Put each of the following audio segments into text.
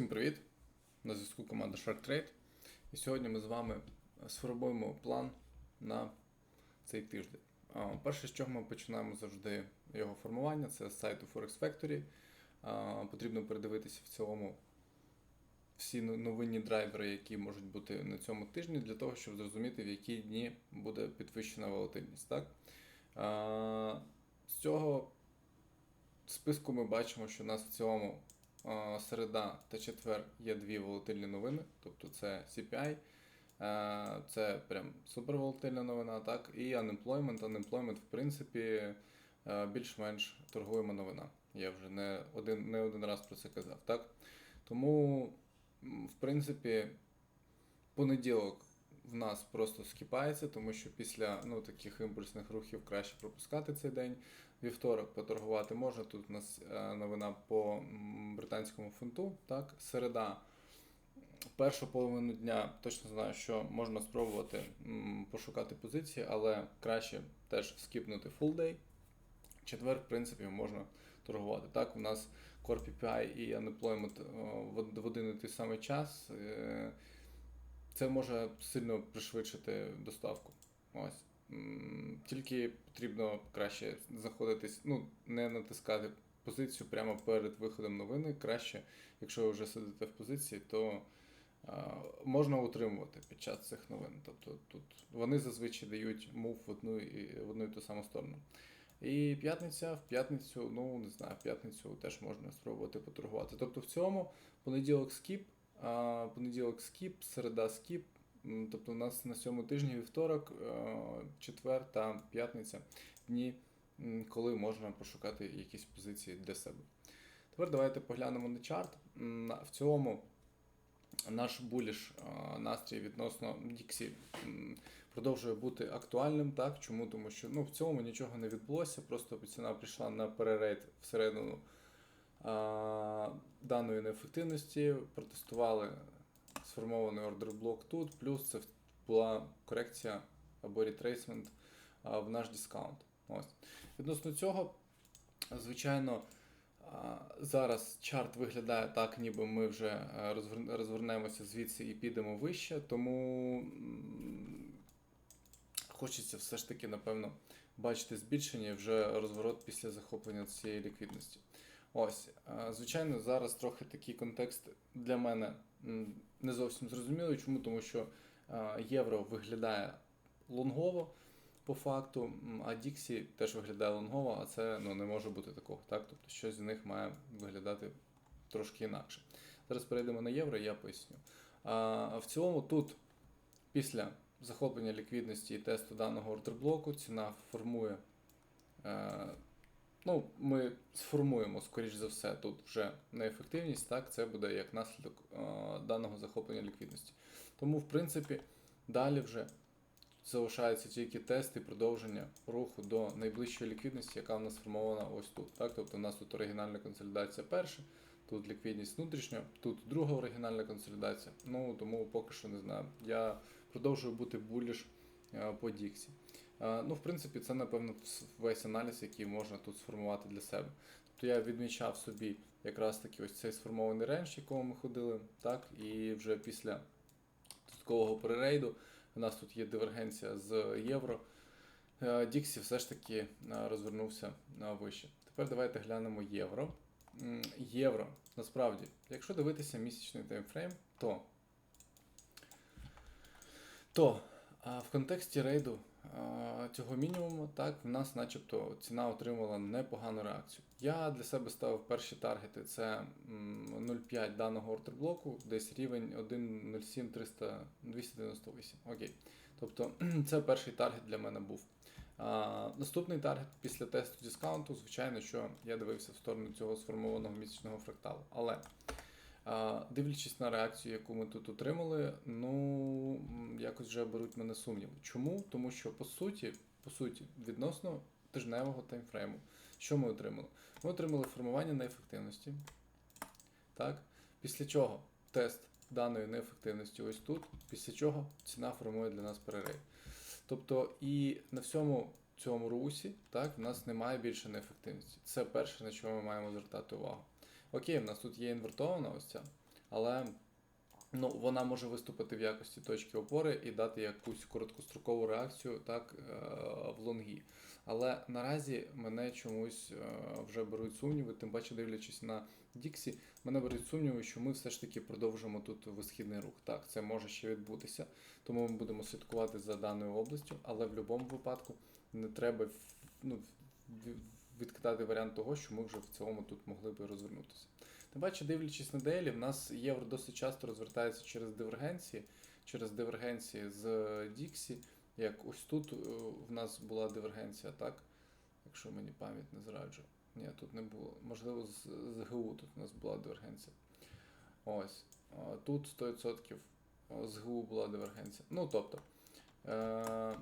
Всім привіт! На зв'язку команда Shark Trade. І сьогодні ми з вами сформуємо план на цей тиждень. Перше, з чого ми починаємо завжди його формування, це з сайту Forex Factory. Потрібно передивитися в цілому всі новинні драйвери, які можуть бути на цьому тижні, для того, щоб зрозуміти, в які дні буде підвищена волатильність. Так? З цього списку ми бачимо, що у нас в цілому середа та четвер є дві волатильні новини, тобто це CPI, це прям суперволатильна новина, так, і unemployment. Unemployment, в принципі, більш-менш торгуема новина. Я вже не один, не один раз про це казав. Так? Тому, в принципі, понеділок в нас просто скіпається, тому що після ну, таких імпульсних рухів краще пропускати цей день. Вівторок поторгувати можна. Тут у нас е, новина по британському фунту. Так, середа. Першу половину дня точно знаю, що можна спробувати пошукати позиції, але краще теж скіпнути full day. Четвер, в принципі, можна торгувати. Так, у нас Core PPI і Unemployment е, в один і той самий час. Е, Це може сильно пришвидшити доставку. Ось. Тільки потрібно краще знаходитись, ну, не натискати позицію прямо перед виходом новини. Краще, якщо ви вже сидите в позиції, то а, можна утримувати під час цих новин. Тобто тут вони зазвичай дають мув в одну і в одну і ту саму сторону. І п'ятниця, в п'ятницю, ну не знаю, в п'ятницю теж можна спробувати поторгувати. Тобто в цьому понеділок скіп, а понеділок скіп, середа скіп. Тобто у нас на цьому тижні вівторок, е, четвер та п'ятниця дні, коли можна пошукати якісь позиції для себе. Тепер давайте поглянемо на чарт. В цілому наш буліш е, настрій відносно Діксі продовжує бути актуальним. Так? Чому? Тому що ну, в цілому нічого не відбулося, просто ціна прийшла на перерейд всередину а, даної неефективності, протестували сформований ордер блок тут, плюс це була корекція або ретрейсмент в наш дискаунт. Ось. Відносно цього, звичайно, зараз чарт виглядає так, ніби ми вже е, розвернемося звідси і підемо вище, тому хочеться все ж таки, напевно, бачити збільшення і вже розворот після захоплення цієї ліквідності. Ось, звичайно, зараз трохи такий контекст для мене не зовсім зрозумілий. Чому? Тому що е, євро виглядає лонгово по факту, а Діксі теж виглядає лонгово, а це ну, не може бути такого. Так? Тобто щось з них має виглядати трошки інакше. Зараз перейдемо на євро, я поясню. А, в цілому тут після захоплення ліквідності і тесту даного ордерблоку ціна формує. Ну, ми сформуємо, скоріш за все, тут вже неефективність, так, це буде як наслідок е, даного захоплення ліквідності. Тому, в принципі, далі вже залишається тільки тест і продовження руху до найближчої ліквідності, яка в нас сформована ось тут. Так? Тобто у нас тут оригінальна консолідація перша, тут ліквідність внутрішня, тут друга оригінальна консолідація. Ну тому поки що не знаю. Я продовжую бути буліш е, по Діксі. Е, Ну, в принципі, це, напевно, весь аналіз, який можна тут сформувати для себе. Тобто я відмічав собі якраз таки ось цей сформований рендж, якого ми ходили, так, і вже після додаткового перерейду у нас тут є дивергенція з євро. Е, Діксі все ж таки е, розвернувся вище. Тепер давайте глянемо євро. Євро, насправді, якщо дивитися місячний таймфрейм, то то в контексті рейду цього мінімуму, так, в нас начебто ціна отримала непогану реакцію. Я для себе ставив перші таргети: це 0,5 даного ордерблоку, десь рівень 1,07 300 298. Окей. Тобто це перший таргет для мене був. А, наступний таргет після тесту дискаунту, звичайно, що я дивився в сторону цього сформованого місячного фракталу. Але Дивлячись на реакцію, яку ми тут отримали, ну якось вже беруть мене сумніви. Чому? Тому що по суті, по суті, відносно тижневого таймфрейму, що ми отримали? Ми отримали формування неефективності. Так? Після чого тест даної неефективності ось тут, після чого ціна формує для нас перерейд. Тобто, і на всьому цьому русі так, в нас немає більше неефективності. Це перше, на що ми маємо звертати увагу. Окей, в нас тут є інвертована ось ця але ну, вона може виступити в якості точки опори і дати якусь короткострокову реакцію так, е, в лонгі. Але наразі мене чомусь е, вже беруть сумніви, тим паче дивлячись на Діксі, мене беруть сумніви, що ми все ж таки продовжимо тут висхідний рух. Так, це може ще відбутися, тому ми будемо слідкувати за даною областю, але в будь-якому випадку не треба ну, відкидати варіант того, що ми вже в цілому тут могли би розвернутися. Тим паче, дивлячись на дейлі, в нас євро досить часто розвертається через дивергенції, через дивергенції з Діксі. Як ось тут е, в нас була дивергенція, так? Якщо мені пам'ять не зраджує. Ні, тут не було. Можливо, з, з ГУ тут у нас була дивергенція. Ось. Тут 100% з ГУ була дивергенція. Ну, тобто. Е,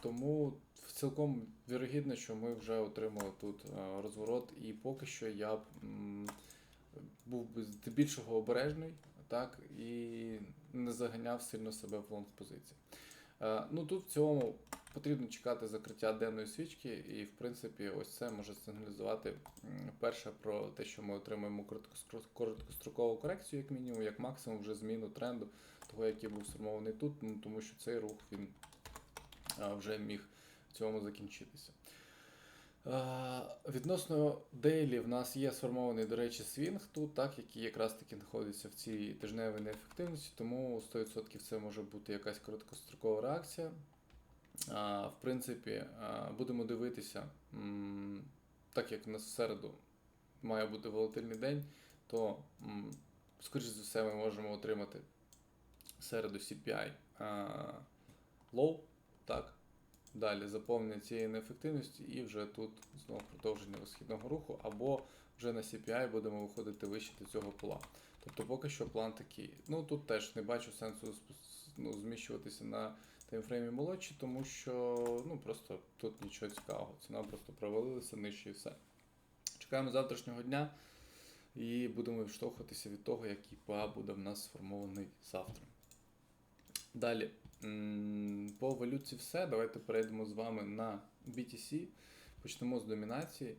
тому цілком вірогідно, що ми вже отримали тут е, розворот, і поки що я б був би здебільшого обережний, так, і не заганяв сильно себе в лонг позиції. Е, ну тут в цілому потрібно чекати закриття денної свічки, і в принципі, ось це може сигналізувати перше про те, що ми отримаємо короткострокову корекцію, як мінімум, як максимум вже зміну тренду, того, який був сформований тут, ну, тому що цей рух він вже міг в цьому закінчитися. Відносно Дейлі, в нас є сформований, до речі, свінг тут, так, який якраз таки знаходиться в цій тижневій неефективності, тому 100% це може бути якась короткострокова реакція. В принципі, будемо дивитися, так як у нас в середу має бути волатильний день, то, скоріш за все, ми можемо отримати середу CPI low, так, Далі заповнення цієї неефективності і вже тут знову продовження висхідного руху, або вже на CPI будемо виходити вище до цього пола. Тобто поки що план такий. Ну тут теж не бачу сенсу ну, зміщуватися на таймфреймі молодші, тому що ну просто тут нічого цікавого. Ціна просто провалилася нижче і все. Чекаємо завтрашнього дня і будемо відштовхуватися від того, який ПА буде в нас сформований завтра. Далі. По валютці все. Давайте перейдемо з вами на BTC. Почнемо з домінації.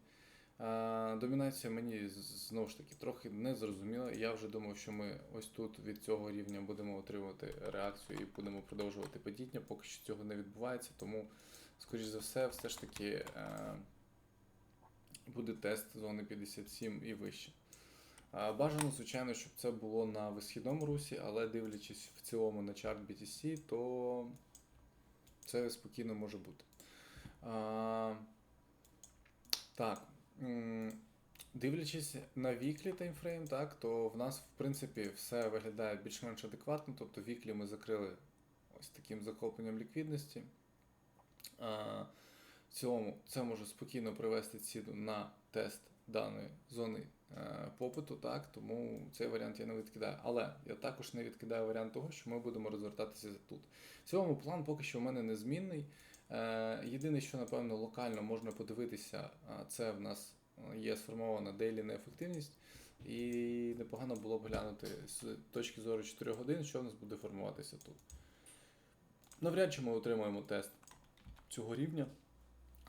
Домінація мені знову ж таки трохи не зрозуміла. Я вже думав, що ми ось тут від цього рівня будемо отримувати реакцію і будемо продовжувати падіння. Поки що цього не відбувається, тому, скоріш за все, все ж таки е, буде тест зони 57 і вище. Бажано, звичайно, щоб це було на висхідному русі, але дивлячись в цілому на чарт BTC, то це спокійно може бути. Так. Дивлячись на віклі таймфрейм, так, то в нас, в принципі, все виглядає більш-менш адекватно. Тобто віклі ми закрили ось таким захопленням ліквідності. А, в цілому це може спокійно привести ціну на тест даної зони е, попиту, так, тому цей варіант я не відкидаю. Але я також не відкидаю варіант того, що ми будемо розвертатися тут. В цілому план поки що в мене незмінний. Е, Єдине, що напевно локально можна подивитися, це в нас е, є сформована дейлі неефективність. І непогано було б глянути з точки зору 4 годин, що в нас буде формуватися тут. Навряд чи ми отримаємо тест цього рівня.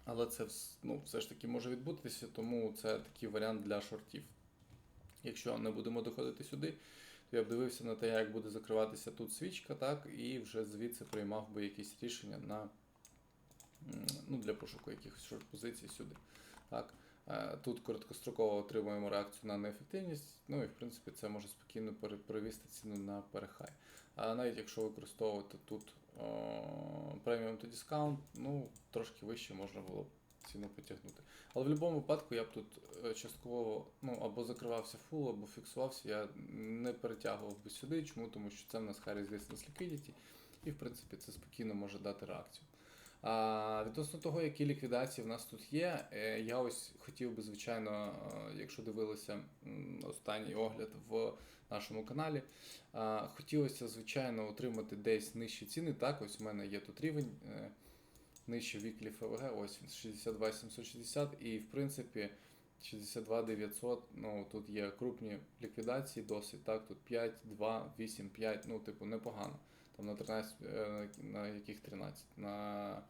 Але це ну, все ж таки може відбутися, тому це такий варіант для шортів. Якщо не будемо доходити сюди, то я б дивився на те, як буде закриватися тут свічка, так, і вже звідси приймав би якісь рішення на, ну, для пошуку якихось шорт-позицій сюди. Так. Е, Тут короткостроково отримуємо реакцію на неефективність, ну і в принципі це може спокійно пере- перевести ціну на перехай. А навіть якщо використовувати тут преміум то дискаунт, ну трошки вище можна було б ціну потягнути. Але в будь-якому випадку я б тут е, частково ну, або закривався фул, або фіксувався, я не перетягував би сюди. Чому? Тому що це в нас high resistance liquidity, і в принципі це спокійно може дати реакцію. Відносно того, які ліквідації в нас тут є, е, я ось хотів би, звичайно, е, якщо дивилися останній огляд в нашому каналі, Хотілося, звичайно, отримати десь нижчі ціни. Так, ось у мене є тут рівень е, нижче віклі ФВГ, ось він 62 760, і в принципі 62 900, ну тут є крупні ліквідації досить. Так, тут 5, 2, 8, 5, ну, типу, непогано. Там на 13, е, на яких 13? На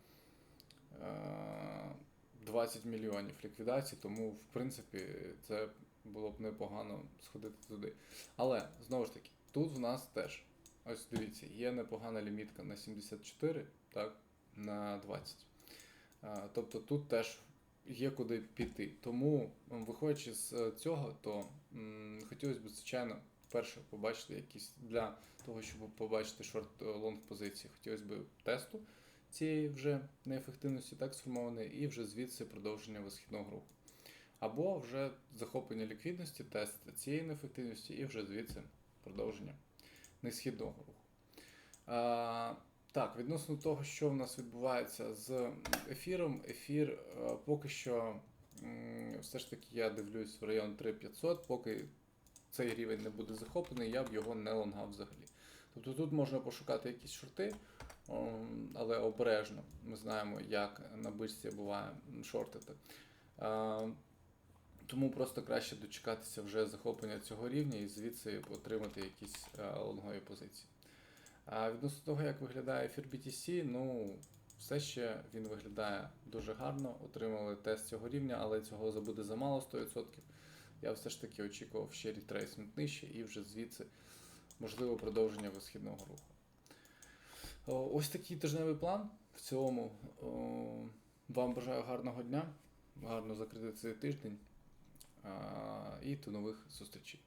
20 мільйонів ліквідацій, тому в принципі це було б непогано сходити туди. Але знову ж таки, тут в нас теж, ось дивіться, є непогана лімітка на 74, так, на 20. Тобто тут теж є куди піти. Тому, виходячи з е, цього, то хотілося б, звичайно, перше побачити якісь для того, щоб побачити шорт-лонг позиції, хотілося б тесту цієї вже неефективності, так сформованої, і вже звідси продовження висхідного руху. Або вже захоплення ліквідності, тест цієї неефективності, і вже звідси продовження несхідного руху. А, так, відносно того, що в нас відбувається з ефіром, ефір е, поки що все ж таки я дивлюсь в район 3500, поки цей рівень не буде захоплений, я б його не лонгав взагалі. Тобто тут можна пошукати якісь шорти, але обережно. Ми знаємо, як на бичці буває шортити. Тому просто краще дочекатися вже захоплення цього рівня і звідси отримати якісь е, лонгові позиції. А відносно того, як виглядає ефір BTC, ну все ще він виглядає дуже гарно. Отримали тест цього рівня, але цього забуде замало 100%. Я все ж таки очікував ще ретрейсмент нижче і вже звідси можливо продовження висхідного руху. О, Ось такий тижневий план. В цілому вам бажаю гарного дня, гарно закрити цей тиждень і до нових зустрічей.